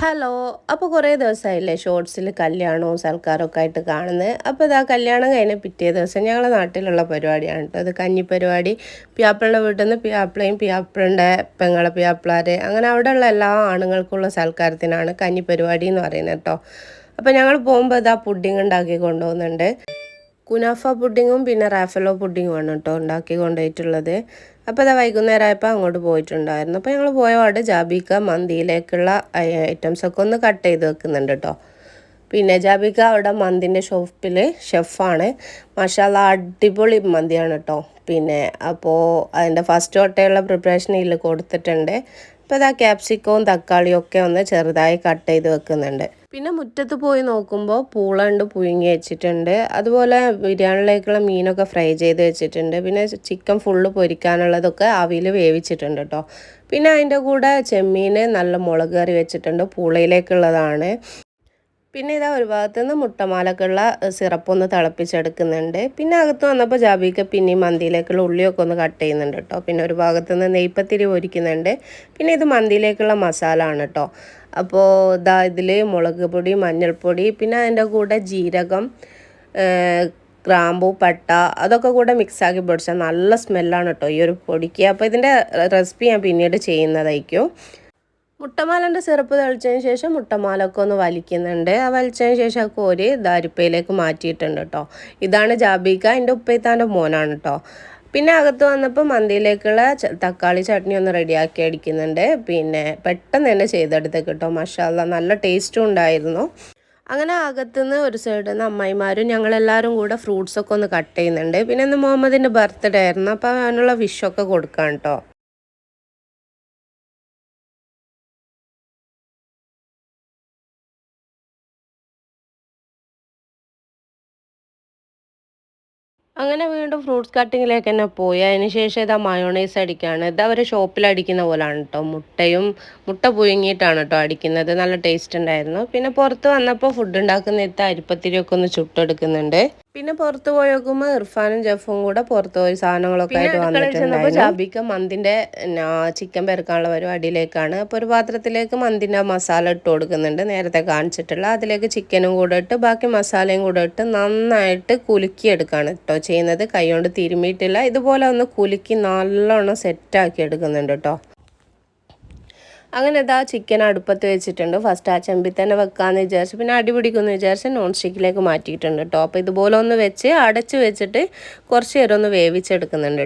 Hello അപ്പോൾ കുറേ ദിവസമായില്ലേ ഷോർട്സിൽ കല്യാണവും സൽക്കാരമൊക്കെ ആയിട്ട് കാണുന്നത്. അപ്പോൾ ഇതാ കല്യാണം കഴിഞ്ഞ പിറ്റേ ദിവസം ഞങ്ങളുടെ നാട്ടിലുള്ള പരിപാടിയാണ് കേട്ടോ അത് കഞ്ഞി പരിപാടി പിയാപ്പിളുടെ വീട്ടിൽ നിന്ന് പിയാപ്പിളയും പിയാപ്പിളിന്റെ പെങ്ങളെ പിയാപ്പിളാരെ അങ്ങനെ അവിടെയുള്ള എല്ലാ ആണുങ്ങൾക്കുള്ള സൽക്കാരത്തിനാണ് കഞ്ഞി പരിപാടി എന്ന് പറയുന്നത് കേട്ടോ അപ്പോൾ ഞങ്ങൾ പോകുമ്പോൾ ഇതാ പുഡിങ് ഉണ്ടാക്കി കൊണ്ടുപോകുന്നുണ്ട്. കുനാഫ പുഡിങ്ങും പിന്നെ റാഫലോ പുഡിങ്ങുമാണ് കേട്ടോ ഉണ്ടാക്കി കൊണ്ടുപോയിട്ടുള്ളത്. അപ്പോൾ അതാ വൈകുന്നേരം ആയപ്പോൾ അങ്ങോട്ട് പോയിട്ടുണ്ടായിരുന്നു. അപ്പോൾ ഞങ്ങൾ പോയ പാട് ജാബിക്ക മന്തിയിലേക്കുള്ള ഐറ്റംസ് ഒക്കെ ഒന്ന് കട്ട് ചെയ്ത് വെക്കുന്നുണ്ട് കേട്ടോ പിന്നെ ജാബിക്ക അവിടെ മന്തിന്റെ ഷോപ്പിൽ ഷെഫാണ്. മഷാല അടിപൊളി മന്തിയാണ് കേട്ടോ പിന്നെ അപ്പോൾ അതിന്റെ ഫസ്റ്റ് തൊട്ടേയുള്ള പ്രിപ്പറേഷൻ ഇതിൽ കൊടുത്തിട്ടുണ്ട്. അപ്പോൾ ഇതാ ക്യാപ്സിക്കവും തക്കാളിയും ഒക്കെ ഒന്ന് ചെറുതായി കട്ട് ചെയ്ത് വെക്കുന്നുണ്ട്. പിന്നെ മുറ്റത്ത് പോയി നോക്കുമ്പോൾ പൂളണ്ട് പുഴുങ്ങി വെച്ചിട്ടുണ്ട്. അതുപോലെ ബിരിയാണിയിലേക്കുള്ള മീനൊക്കെ ഫ്രൈ ചെയ്ത് വെച്ചിട്ടുണ്ട്. പിന്നെ ചിക്കൻ ഫുള്ള് പൊരിക്കാനുള്ളതൊക്കെ അവിയിൽ വേവിച്ചിട്ടുണ്ട് കേട്ടോ പിന്നെ അതിന്റെ കൂടെ ചെമ്മീൻ നല്ല മുളക് കറി വെച്ചിട്ടുണ്ട്. പൂളയിലേക്കുള്ളതാണ്. പിന്നെ ഇതാ ഒരു ഭാഗത്ത് നിന്ന് മുട്ടമാലക്കുള്ള സിറപ്പ് ഒന്ന് തിളപ്പിച്ചെടുക്കുന്നുണ്ട്. പിന്നെ അകത്ത് വന്നപ്പോൾ ജാബിക്ക് പിന്നെയും മന്തിയിലേക്കുള്ള ഉള്ളിയൊക്കെ ഒന്ന് കട്ട് ചെയ്യുന്നുണ്ട് കേട്ടോ പിന്നെ ഒരു ഭാഗത്ത് നിന്ന് നെയ്പ്പത്തിരി പൊരിക്കുന്നുണ്ട്. പിന്നെ ഇത് മന്തിയിലേക്കുള്ള മസാല ആണ് കേട്ടോ അപ്പോൾ ഇതാ ഇതിൽ മുളക് പൊടി മഞ്ഞൾപ്പൊടി പിന്നെ അതിന്റെ കൂടെ ജീരകം ഗ്രാമ്പു പട്ട അതൊക്കെ കൂടെ മിക്സാക്കി പൊടിച്ചാൽ നല്ല സ്മെല്ലാണ് കേട്ടോ ഈ ഒരു പൊടിക്ക്. അപ്പോൾ ഇതിന്റെ റെസിപ്പി ഞാൻ പിന്നീട് ചെയ്യുന്നതായിരിക്കും. മുട്ടമാലന്റെ സിറപ്പ് തളിച്ചതിന് ശേഷം മുട്ടമാലൊക്കെ ഒന്ന് വലിക്കുന്നുണ്ട്. ആ വലിച്ചതിന് ശേഷം ആ കോരി ദാരിപ്പയിലേക്ക് മാറ്റിയിട്ടുണ്ട് കേട്ടോ ഇതാണ് ജാബിക്ക എന്റെ ഉപ്പയത്താന്റെ മോനാണ് കേട്ടോ പിന്നെ അകത്ത് വന്നപ്പോൾ മന്തിയിലേക്കുള്ള തക്കാളി ചട്നി ഒന്ന് റെഡിയാക്കി അടിക്കുന്നുണ്ട് പിന്നെ പെട്ടെന്ന് തന്നെ ചെയ്തെടുത്ത് കേട്ടോ മഷാല നല്ല ടേസ്റ്റും ഉണ്ടായിരുന്നു. അങ്ങനെ അകത്തുനിന്ന് ഒരു സൈഡിൽ നിന്ന് അമ്മായിമാരും ഞങ്ങളെല്ലാവരും കൂടെ ഫ്രൂട്ട്സൊക്കെ ഒന്ന് കട്ട് ചെയ്യുന്നുണ്ട്. പിന്നെ ഇന്ന് മുഹമ്മദിന്റെ ബർത്ത്ഡേ ആയിരുന്നു. അപ്പോൾ അവനുള്ള വിഷൊക്കെ കൊടുക്കാം കേട്ടോ അങ്ങനെ വീണ്ടും ഫ്രൂട്ട്സ് കട്ടിങ്ങിലേക്ക് തന്നെ പോയി. അതിനുശേഷം ഇതാ മയോണൈസ് അടിക്കുകയാണ് ഇത് അവർ ഷോപ്പിൽ അടിക്കുന്ന പോലാണ് കേട്ടോ മുട്ടയും മുട്ട പുഴുങ്ങിയിട്ടാണ് കേട്ടോ അടിക്കുന്നത്. നല്ല ടേസ്റ്റ് ഉണ്ടായിരുന്നു. പിന്നെ പുറത്ത് വന്നപ്പോൾ ഫുഡ് ഉണ്ടാക്കുന്ന ഇത്ത അരിപ്പത്തിരിയൊക്കെ ഒന്ന് ചുട്ടെടുക്കുന്നുണ്ട്. പിന്നെ പുറത്തു പോയി നോക്കുമ്പോൾ ഇർഫാനും ജഫും കൂടെ പുറത്തു പോയി സാധനങ്ങളൊക്കെ ആയിട്ട് വന്നിട്ടുണ്ടായിരുന്നു. ജാബിക്ക് മന്തിന്റെ ചിക്കൻ പെരുക്കാനുള്ള പരിപാടിയിലേക്കാണ്. അപ്പോൾ ഒരു പാത്രത്തിലേക്ക് മന്തിന്റെ മസാല ഇട്ട് കൊടുക്കുന്നുണ്ട്. നേരത്തെ കാണിച്ചിട്ടുള്ള അതിലേക്ക് ചിക്കനും കൂടെ ഇട്ട് ബാക്കി മസാലയും കൂടെ ഇട്ട് നന്നായിട്ട് കുലുക്കിയെടുക്കുകയാണ് കേട്ടോ ചെയ്യുന്നത്. കൈ കൊണ്ട് തിരുമിയിട്ടില്ല. ഇതുപോലെ ഒന്ന് കുലുക്കി നല്ലോണം സെറ്റാക്കി എടുക്കുന്നുണ്ട് കേട്ടോ അങ്ങനെ ഇതാ ചിക്കൻ അടുപ്പത്ത് വെച്ചിട്ടുണ്ട്. ഫസ്റ്റ് ആ ചെമ്പിൽ തന്നെ വെക്കാമെന്ന് വിചാരിച്ചു. പിന്നെ അടിപിടിക്കുമെന്ന് വിചാരിച്ച് നോൺ സ്റ്റിക്കിലേക്ക് മാറ്റിയിട്ടുണ്ട് കേട്ടോ അപ്പോൾ ഇതുപോലെ ഒന്ന് വെച്ച് അടച്ച് വെച്ചിട്ട് കുറച്ച് നേരം ഒന്ന് വേവിച്ചെടുക്കുന്നുണ്ട്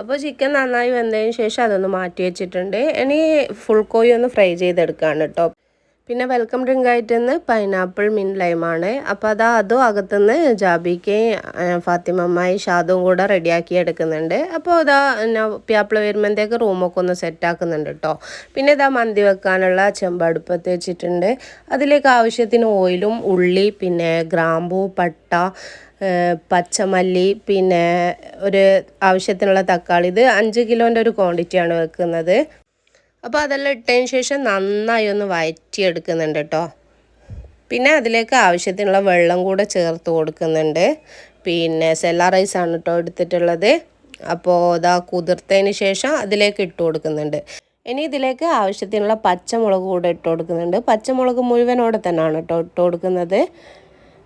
അപ്പോൾ ചിക്കൻ നന്നായി വെന്തതിന് ശേഷം അതൊന്ന് മാറ്റി വെച്ചിട്ടുണ്ട്. ഇനി ഫുൾ കോഴി ഒന്ന് ഫ്രൈ ചെയ്തെടുക്കുകയാണ് കേട്ടോ പിന്നെ വെൽക്കം ഡ്രിങ്ക് ആയിട്ട് നിന്ന് പൈനാപ്പിൾ മിൻ ലൈമാണ് അപ്പോൾ അതാ അതും അകത്തുനിന്ന് ജാബിക്കയും ഫാത്തിമമ്മായി ഷാദും കൂടെ റെഡിയാക്കി എടുക്കുന്നുണ്ട്. അപ്പോൾ അതാ പ്യാപ്പിള വരുമ്പോഴത്തേക്ക് റൂമൊക്കെ ഒന്ന് സെറ്റാക്കുന്നുണ്ട് കേട്ടോ പിന്നെ ഇതാ മന്തി വെക്കാനുള്ള ചെമ്പടുപ്പത്ത് വെച്ചിട്ടുണ്ട്. അതിലേക്ക് ആവശ്യത്തിന് ഓയിലും ഉള്ളി പിന്നെ ഗ്രാമ്പൂ പട്ട പച്ചമല്ലി പിന്നെ ഒരു ആവശ്യത്തിനുള്ള തക്കാളി. ഇത് അഞ്ച് കിലോന്റെ ഒരു ക്വാണ്ടിറ്റിയാണ് വെക്കുന്നത്. അപ്പോൾ അതെല്ലാം ഇട്ടതിന് ശേഷം നന്നായി ഒന്ന് വയറ്റിയെടുക്കുന്നുണ്ട് കേട്ടോ. പിന്നെ അതിലേക്ക് ആവശ്യത്തിനുള്ള വെള്ളം കൂടെ ചേർത്ത് കൊടുക്കുന്നുണ്ട്. പിന്നെ സെല്ല റൈസാണ് കേട്ടോ എടുത്തിട്ടുള്ളത്. അപ്പോൾ ഇതാ കുതിർത്തതിന് ശേഷം അതിലേക്ക് ഇട്ട് കൊടുക്കുന്നുണ്ട്. ഇനി ഇതിലേക്ക് ആവശ്യത്തിനുള്ള പച്ചമുളക് കൂടെ ഇട്ട് കൊടുക്കുന്നുണ്ട്. പച്ചമുളക് മുഴുവനോടെ തന്നെയാണ് കേട്ടോ ഇട്ട് കൊടുക്കുന്നത്.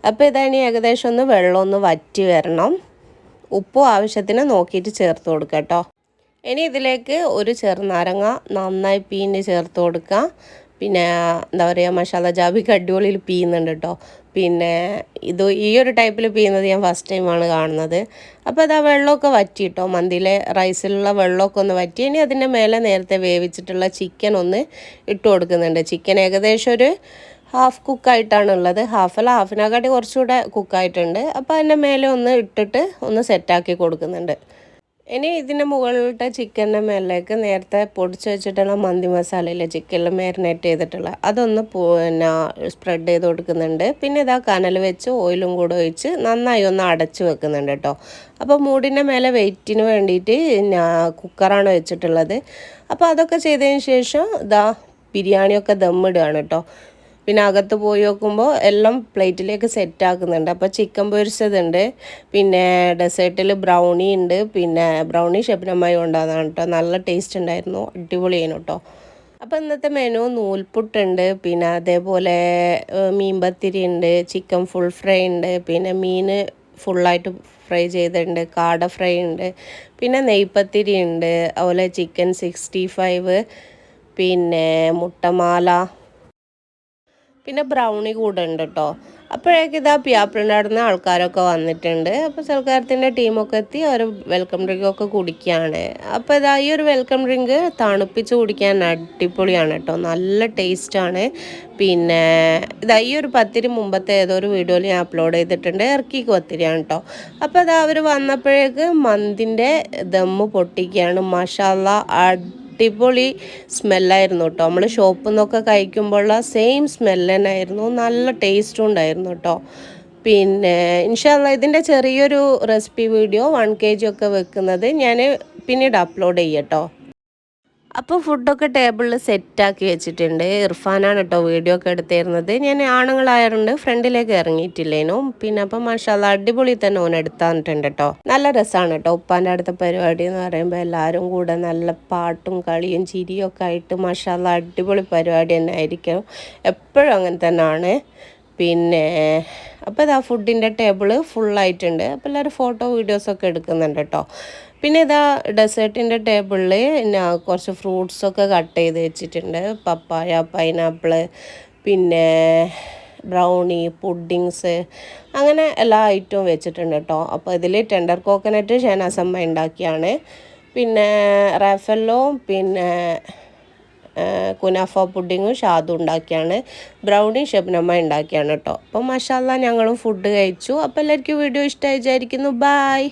അപ്പോൾ ഇതനി ഏകദേശം ഒന്ന് വെള്ളം ഒന്ന് വറ്റി വരണം. ഉപ്പും ആവശ്യത്തിന് നോക്കിയിട്ട് ചേർത്ത് കൊടുക്കാം കേട്ടോ. ഇനി ഇതിലേക്ക് ഒരു ചെറുനാരങ്ങ നന്നായി പീഞ്ഞ് ചേർത്ത് കൊടുക്കുക. പിന്നെ എന്താ പറയുക മസാല ജാബിക്ക് അടിപൊളിയിൽ പീയുന്നുണ്ട് കേട്ടോ. പിന്നെ ഇത് ഈ ഒരു ടൈപ്പിൽ പീയുന്നത് ഞാൻ ഫസ്റ്റ് ടൈമാണ് കാണുന്നത്. അപ്പോൾ അതാ വെള്ളമൊക്കെ വറ്റി കേട്ടോ. മന്തിയിലെ റൈസിലുള്ള വെള്ളമൊക്കെ ഒന്ന് വറ്റി. ഇനി അതിന്റെ മേലെ നേരത്തെ വേവിച്ചിട്ടുള്ള ചിക്കൻ ഒന്ന് ഇട്ട് കൊടുക്കുന്നുണ്ട്. ചിക്കൻ ഏകദേശം ഒരു ഹാഫ് കുക്കായിട്ടാണ് ഉള്ളത്. ഹാഫല്ല ഹാഫിനെക്കാട്ടി കുറച്ചുകൂടെ കുക്കായിട്ടുണ്ട് അപ്പോൾ അതിന്റെ മേലെ ഒന്ന് ഇട്ടിട്ട് ഒന്ന് സെറ്റാക്കി കൊടുക്കുന്നുണ്ട്. ഇനി ഇതിന്റെ മുകളിലത്തെ ചിക്കന്റെ മേലേക്ക് നേരത്തെ പൊടിച്ച് വെച്ചിട്ടുള്ള മന്തി മസാലയിലെ ചിക്കനിൽ മാരിനേറ്റ് ചെയ്തിട്ടുള്ള അതൊന്ന് പിന്നെ സ്പ്രെഡ് ചെയ്ത് കൊടുക്കുന്നുണ്ട്. പിന്നെ ഇതാ കനൽ വെച്ച് ഓയിലും കൂടെ ഒഴിച്ച് നന്നായി ഒന്ന് അടച്ച് വെക്കുന്നുണ്ട് കേട്ടോ. അപ്പോൾ മൂടിന്റെ മേലെ വെയിറ്റിന് വേണ്ടിയിട്ട് കുക്കറാണ് വെച്ചിട്ടുള്ളത്. അപ്പോൾ അതൊക്കെ ചെയ്തതിന് ശേഷം ഇതാ ബിരിയാണിയൊക്കെ ദമ്മിടുകയാണ് കേട്ടോ. പിന്നെ അകത്ത് പോയി നോക്കുമ്പോൾ എല്ലാം പ്ലേറ്റിലേക്ക് സെറ്റ് ആക്കുന്നുണ്ട്. അപ്പോൾ ചിക്കൻ പൊരിച്ചതുണ്ട് പിന്നെ ഡെസേർട്ടിൽ ബ്രൗണി ഉണ്ട്. പിന്നെ ബ്രൗണി ഷെബിനമ്മായി ഉണ്ടാകുന്ന കേട്ടോ നല്ല ടേസ്റ്റ് ഉണ്ടായിരുന്നു. അടിപൊളി ആണ് കേട്ടോ അപ്പോൾ ഇന്നത്തെ മെനു നൂൽപുട്ടുണ്ട്. പിന്നെ അതേപോലെ മീൻ മീൻപത്തിരി ഉണ്ട്. ചിക്കൻ ഫുൾ ഫ്രൈ ഉണ്ട്. പിന്നെ മീൻ ഫുള്ളായിട്ട് ഫ്രൈ ചെയ്തിട്ടുണ്ട്. കാട ഫ്രൈ ഉണ്ട്. പിന്നെ നെയ്പത്തിരി ഉണ്ട്. അതുപോലെ ചിക്കൻ സിക്സ്റ്റി ഫൈവ് പിന്നെ മുട്ടമാല. പിന്നെ ബ്രൗണി കൂടെ ഉണ്ട് കേട്ടോ അപ്പോഴേക്ക് ഇതാ പിയാപ്പിളിന്റെ അടുത്ത് ആൾക്കാരൊക്കെ വന്നിട്ടുണ്ട്. അപ്പോൾ സൽക്കാരത്തിന്റെ ടീമൊക്കെ എത്തി അവർ വെൽക്കം ഡ്രിങ്ക് ഒക്കെ കുടിക്കുകയാണ്. അപ്പോൾ ഇതാ ഈ ഒരു വെൽക്കം ഡ്രിങ്ക് തണുപ്പിച്ച് കുടിക്കാൻ അടിപൊളിയാണ് കേട്ടോ നല്ല ടേസ്റ്റാണ് പിന്നെ ഇതാ ഈ ഒരു പത്തിരി മുമ്പത്തെ ഏതോ ഒരു വീഡിയോയിൽ ഞാൻ അപ്ലോഡ് ചെയ്തിട്ടുണ്ട്. ഇറക്കിക്ക് പത്തിരിയാണ് കേട്ടോ അപ്പോൾ ഇതാ അവർ വന്നപ്പോഴേക്ക് മന്തിന്റെ ദമ്മ് പൊട്ടിക്കുകയാണ്. മഷാല അടിപൊളി സ്മെല്ലായിരുന്നു കേട്ടോ. നമ്മൾ ഷോപ്പിൽ നിന്നൊക്കെ കഴിക്കുമ്പോഴുള്ള സെയിം സ്മെല്ല് തന്നെയായിരുന്നു. നല്ല ടേസ്റ്റും ഉണ്ടായിരുന്നു കേട്ടോ. പിന്നെ ഇൻഷാല്ല ഇതിന്റെ ചെറിയൊരു recipe video one K G ഒക്കെ വെക്കുന്നത് ഞാൻ പിന്നീട് അപ്ലോഡ് ചെയ്യട്ടോ അപ്പോൾ ഫുഡൊക്കെ ടേബിളിൽ സെറ്റാക്കി വെച്ചിട്ടുണ്ട്. ഇർഫാനാണ് കേട്ടോ വീഡിയോ ഒക്കെ എടുത്തിരുന്നത്. ഞാൻ ആണുങ്ങളായതുകൊണ്ട് ഫ്രണ്ടിലേക്ക് ഇറങ്ങിയിട്ടില്ലേനു? പിന്നെ അപ്പം മാഷാല അടിപൊളി തന്നെ ഓൻ എടുത്താന്നിട്ടുണ്ട് കേട്ടോ നല്ല രസമാണ് കേട്ടോ ഉപ്പാന്റെ അടുത്ത പരിപാടി എന്ന് പറയുമ്പോൾ എല്ലാവരും കൂടെ നല്ല പാട്ടും കളിയും ചിരിയും ഒക്കെ ആയിട്ട് മാഷാല അടിപൊളി പരിപാടി തന്നെ ആയിരിക്കും. എപ്പോഴും അങ്ങനെ തന്നെയാണ് പിന്നെ അപ്പോൾ ഇതാ ഫുഡിന്റെ ടേബിൾ ഫുള്ളായിട്ടുണ്ട് അപ്പോൾ എല്ലാവരും ഫോട്ടോ വീഡിയോസൊക്കെ എടുക്കുന്നുണ്ട് കേട്ടോ പിന്നെ ഇതാ ഡെസേർട്ടിന്റെ ടേബിളിൽ കുറച്ച് ഫ്രൂട്ട്സൊക്കെ കട്ട് ചെയ്ത് വെച്ചിട്ടുണ്ട്. പപ്പായ പൈനാപ്പിൾ പിന്നെ ബ്രൗണി പുഡിങ്സ് അങ്ങനെ എല്ലാ ഐറ്റവും വെച്ചിട്ടുണ്ട് കേട്ടോ അപ്പോൾ ഇതിൽ ടെൻഡർ കോക്കനട്ട് ഷേനാസമ്മ ഉണ്ടാക്കിയാണ് പിന്നെ റാഫല്ലോ പിന്നെ കുനാഫ പുഡിങ്ങും ഷാദു ഉണ്ടാക്കിയാണ് ബ്രൗണി ഷബ്നമ്മ ഉണ്ടാക്കിയാണ് കേട്ടോ അപ്പോൾ മഷാല്ല ഞങ്ങളും ഫുഡ് കഴിച്ചു. അപ്പോൾ എല്ലാവർക്കും വീഡിയോ ഇഷ്ടമായി വിചാരിക്കുന്നു. ബായ്